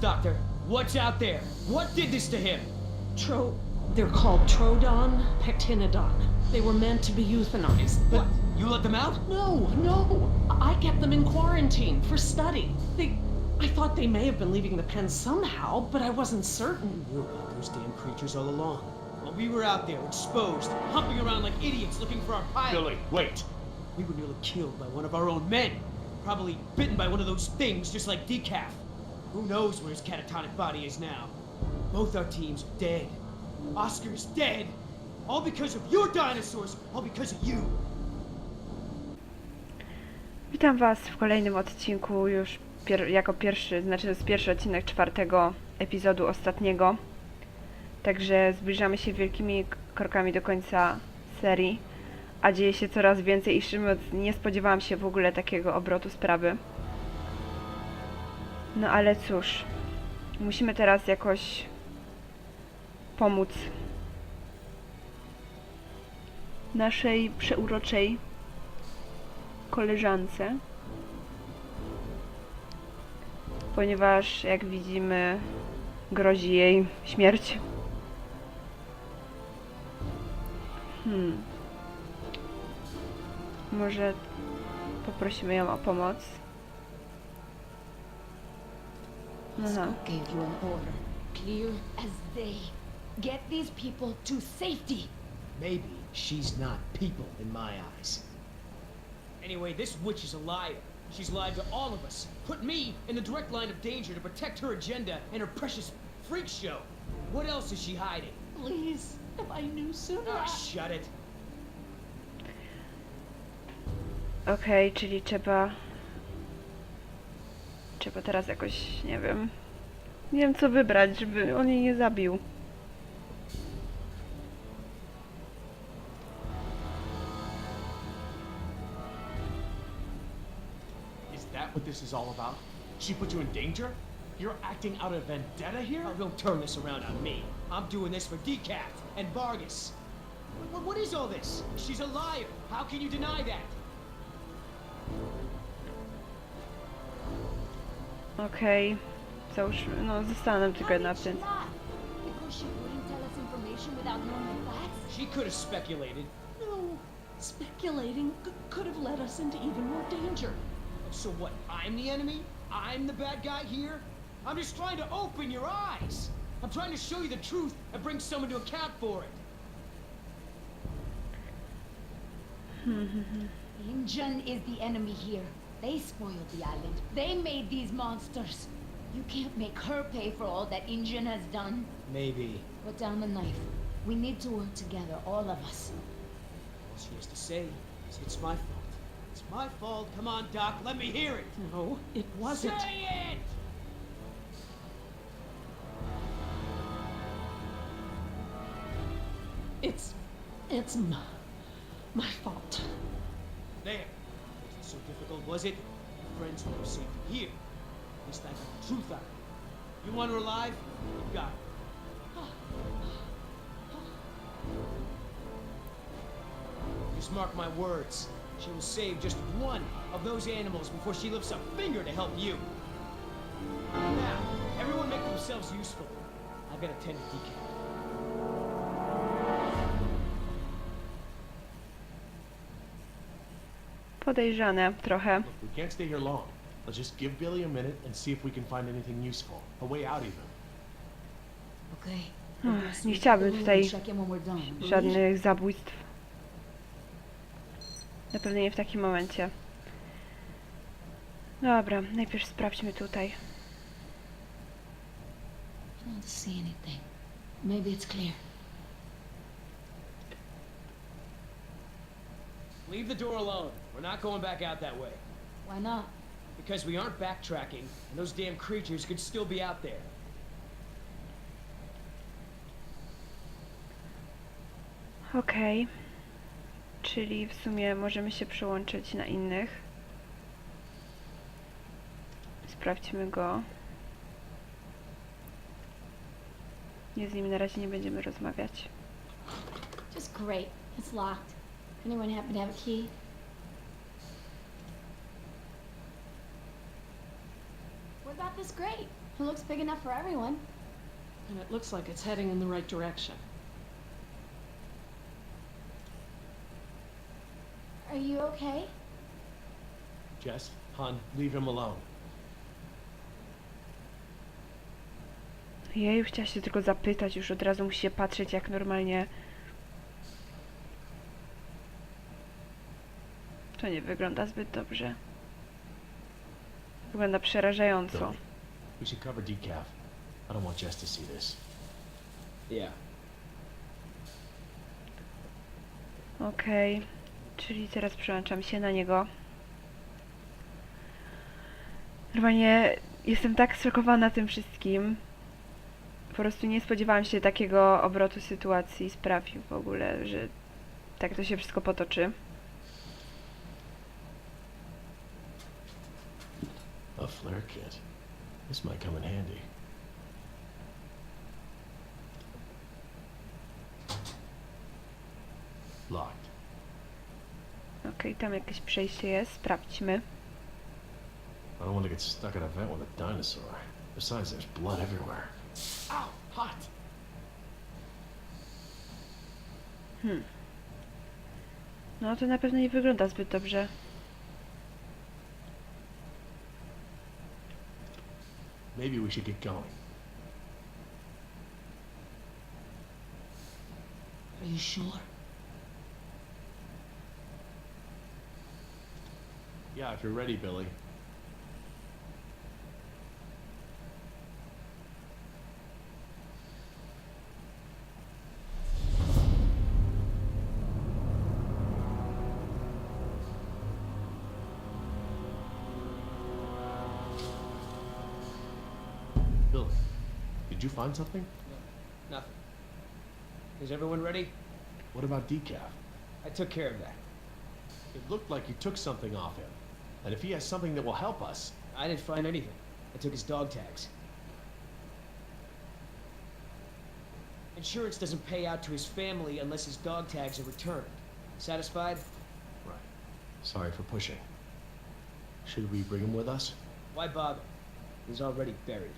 Doctor, what's out there? What did this to him? Tro. They're called Trodon Pectinodon. They were meant to be euthanized, but. What? You let them out? No, no. I kept them in quarantine for study. They. I thought they may have been leaving the pen somehow, but I wasn't certain. We were about those damn creatures all along. While we were out there, exposed, humping around like idiots looking for our pilot. Billy, wait. We were nearly killed by one of our own men. Probably bitten by one of those things just like Decaf. Who knows where his catatonic body is now? Both our teams are dead. Oscar's dead. All because of your dinosaurs. All because of you. Witam Was w kolejnym odcinku, już pier jako pierwszy, znaczy to jest pierwszy odcinek czwartego epizodu ostatniego. Także zbliżamy się wielkimi krokami do końca serii, a dzieje się coraz więcej i mówiąc nie spodziewałam się w ogóle takiego obrotu sprawy. No ale cóż, musimy teraz jakoś pomóc naszej przeuroczej koleżance, ponieważ jak widzimy grozi jej śmierć. Hmm. Może poprosimy ją o pomoc. Aha. Scott gave you an order, clear as day. Get these people to safety. Maybe she's not people in my eyes. Anyway, this witch is a liar. She's lied to all of us. Put me in the direct line of danger to protect her agenda and her precious freak show. What else is she hiding? Please, if I knew sooner. Oh, I- shut it. Okay, czyli trzeba. Trzeba teraz jakoś, nie wiem. Nie wiem co wybrać, żeby on jej nie zabił. Is that what this is all about? She put you in danger? You're acting out of vendetta here? Oh, don't turn this around on me. I'm doing this for Decaf and Vargas. What, what is all this? She's a liar. How can you deny that? Okej. Załóżmy, no zostanę tylko How na did she tym. she wouldn't tell us information without knowing the? She could have speculated. No. Speculating could have led us into even more danger. So what? I'm the enemy? I'm the bad guy here? I'm just trying to open your eyes. I'm trying to show you the truth and bring someone to account for it. Hmm. Injun is the enemy here. They spoiled the island. They made these monsters. You can't make her pay for all that Injun has done. Maybe. Put down the knife. We need to work together, all of us. All she has to say is it's my fault. It's my fault. Come on, Doc. Let me hear it. No, it wasn't. Say it! It's. It's m- my fault. There. So difficult, was it? Friends were safe here. At least I got the truth out of. You want her alive? You got it. Just mark my words. She will save just one of those animals before she lifts a finger to help you. Now, everyone make themselves useful. I've got to tend to decaf. Podejrzane trochę. Look, we can't stay here long. Let's just give Billy a minute and see if we can find anything useful. A way out even. Okay. Ach, Nie chciałabym tutaj żadnych zabójstw. Na pewno nie w takim momencie. Dobra, najpierw sprawdźmy tutaj. I don't see anything. Maybe it's clear. Leave the door alone. We're not going back out that way. Why not? Because we aren't backtracking, and those damn creatures could still be out there. Okej. Czyli w sumie możemy się przełączyć na innych. Sprawdźmy go. Nie z nim na razie nie będziemy rozmawiać. Just great. It's locked. Anyone happen to have a key? What about this grate? It looks big enough for everyone. And it looks like it's heading in the right direction. Are you okay? Jess, hon, leave him alone. Ja już chciała się tylko zapytać, już od razu musi się patrzeć jak normalnie To nie wygląda zbyt dobrze. Wygląda przerażająco. We should cover decaf. I don't want Jess to see this. Yeah. Okej, czyli teraz przełączam się na niego. Normalnie jestem tak zszokowana tym wszystkim. Po prostu nie spodziewałam się takiego obrotu sytuacji, sprawił w ogóle, że tak to się wszystko potoczy. Flare kit. This might come in handy. Locked. Okej, tam jakieś przejście jest, sprawdźmy. I don't want to get stuck in a vent with a dinosaur. Besides, there's blood everywhere. Ow! Hot! No to na pewno nie wygląda zbyt dobrze. Maybe we should get going. Are you sure? Yeah, if you're ready, Billy. Find something? Nothing. Is everyone ready? What about decaf? I took care of that. It looked like you took something off him. And if he has something that will help us, I didn't find anything. I took his dog tags. Insurance doesn't pay out to his family unless his dog tags are returned. Satisfied? Right. Sorry for pushing. Should we bring him with us? Why bother? He's already buried.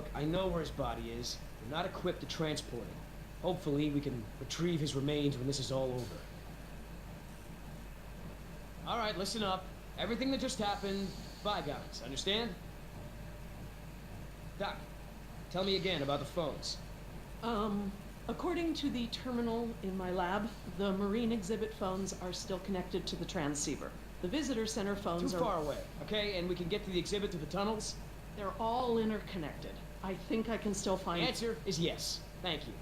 Look, I know where his body is. We're not equipped to transport him. Hopefully, we can retrieve his remains when this is all over. Alright, listen up. Everything that just happened, bygones, understand? Doc, tell me again about the phones. Um, according to the terminal in my lab, the marine exhibit phones are still connected to the transceiver. The visitor center Too phones are Too far away, okay? And we can get to the exhibit through the tunnels? they're all interconnected. I think I can still The find answer is yes. Thank you.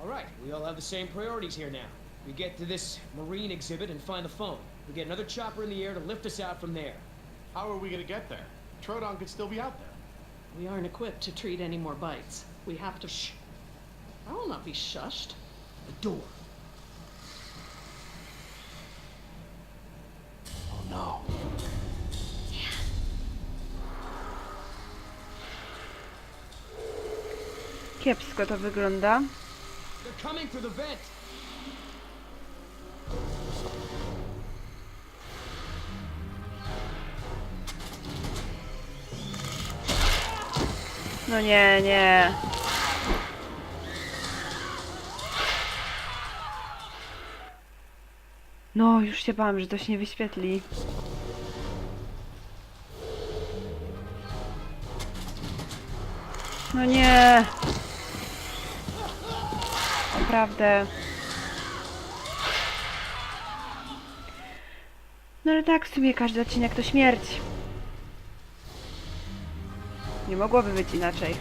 All right, we all have the same priorities here now. We get to this marine exhibit and find the phone. We get another chopper in the air to lift us out from there. How are we gonna get there? Trodon could still be out there. We aren't equipped to treat any more bites. We have to shh. I will not be shushed. The door. Oh no. Kiepsko to wygląda. No nie, nie. No, już się bałam, że to się nie wyświetli. No nie. Naprawdę. No ale tak, w sumie każdy odcinek to śmierć. Nie mogłoby być inaczej.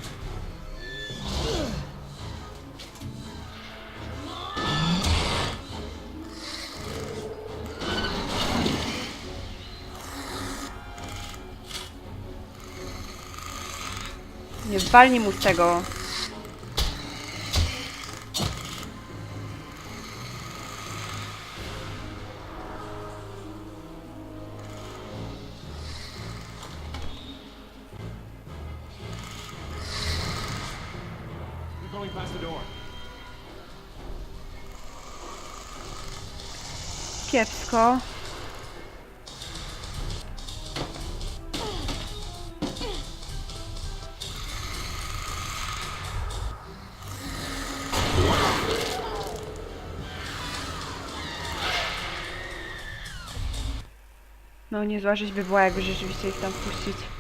Nie walnij mu z tego. kiepsko. No niezła rzecz by była, jakby rzeczywiście ich tam puścić.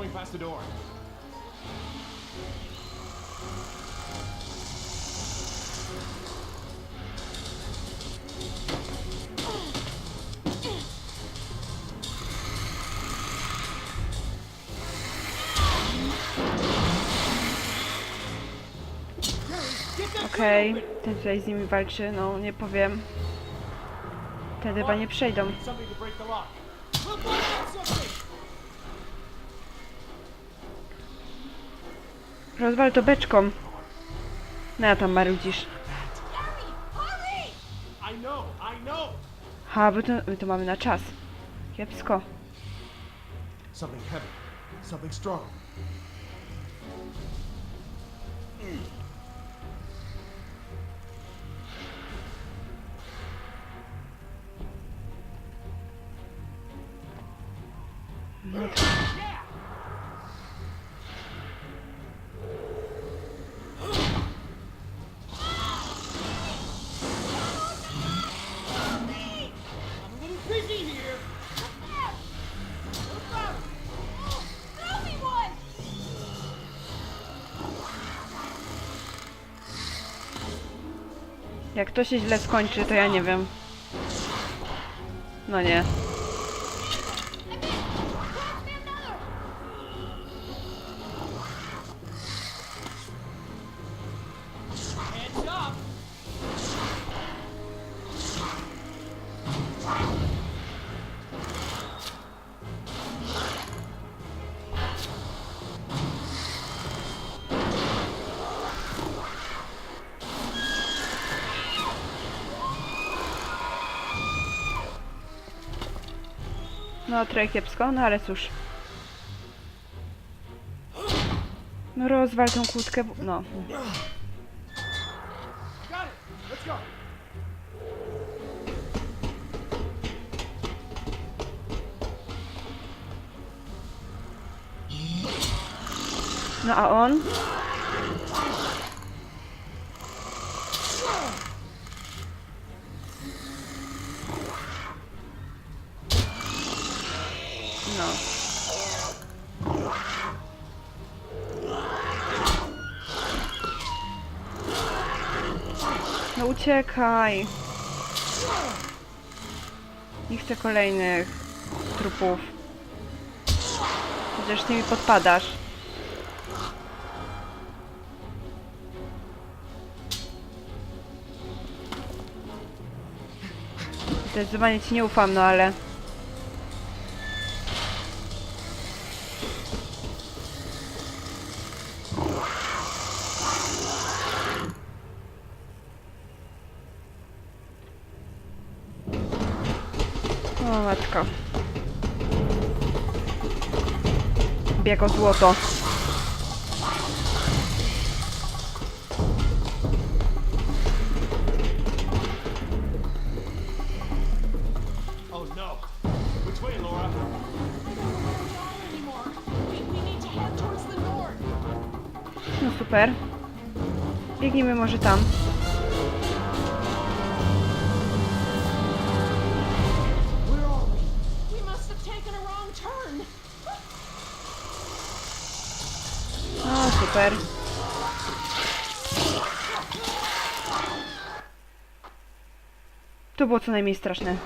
Going past the door. Okej, ten tutaj z nimi walczy, no nie powiem. Wtedy chyba nie przejdą. Something to break the lock. Rozwal to beczką. No ja tam marudzisz. Ha, bo to, my to mamy na czas. Kiepsko. Something heavy. Something strong. Jak to się źle skończy, to ja nie wiem. No nie. No trochę kiepsko, no ale cóż. No rozwal tą kłódkę, no. No a on? Uciekaj. Nie chcę kolejnych trupów. Chociaż ty mi podpadasz. Zdecydowanie ci nie ufam, no ale... O matko. Biego złoto. Oh no. Which way, Laura? anymore. We, we need to head towards the north. No super. Biegnijmy może tam. To było co najmniej straszne.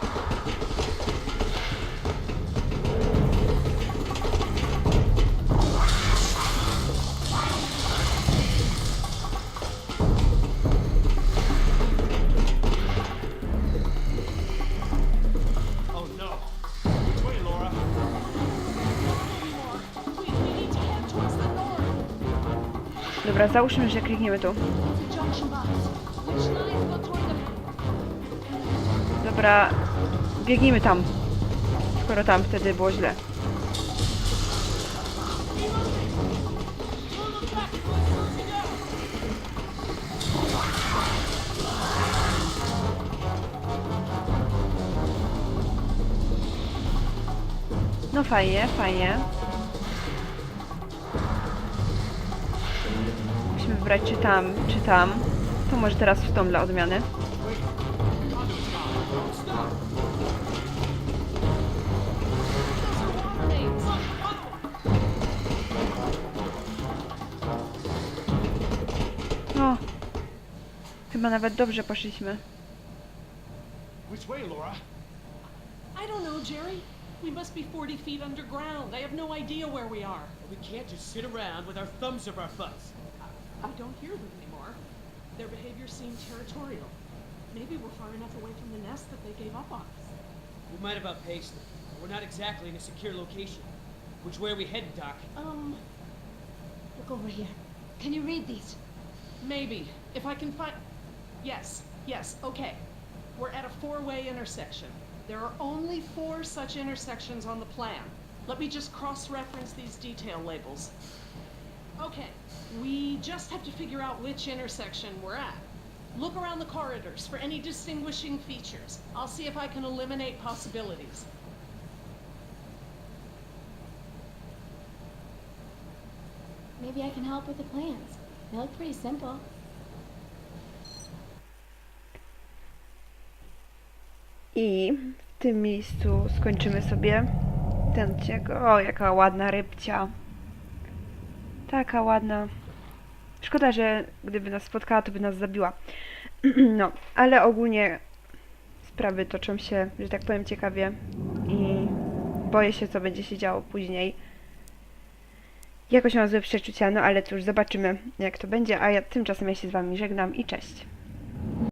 Oh no. Dobra, załóżmy, że klikniemy tu. Dobra, biegnijmy tam. Skoro tam wtedy było źle. No fajnie, fajnie. wybrać czy tam, czy tam, to może teraz w tą dla odmiany. Chyba nawet dobrze poszliśmy. Which way, Laura? I don't know, Jerry. We must be 40 feet underground. I have no idea where we are. We can't just sit around with our thumbs up our butts. I don't hear them anymore. Their behavior seemed territorial. Maybe we're far enough away from the nest that they gave up on us. We might have outpaced them. but We're not exactly in a secure location. Which way are we headed, Doc? Um, Look over here. Can you read these? maybe. If I can find. Yes, yes, okay. We're at a four way intersection. There are only four such intersections on the plan. Let me just cross reference these detail labels. Okay, we just have to figure out which intersection we're at. Look around the corridors for any distinguishing features. I'll see if I can eliminate possibilities. Maybe I can help with the plans. They look pretty simple. I w tym miejscu skończymy sobie ten odcinek. O, jaka ładna rybcia. Taka ładna. Szkoda, że gdyby nas spotkała, to by nas zabiła. No, ale ogólnie sprawy toczą się, że tak powiem, ciekawie i boję się, co będzie się działo później. Jakoś mam złe przeczucia, no ale cóż, zobaczymy, jak to będzie, a ja tymczasem ja się z Wami żegnam i cześć.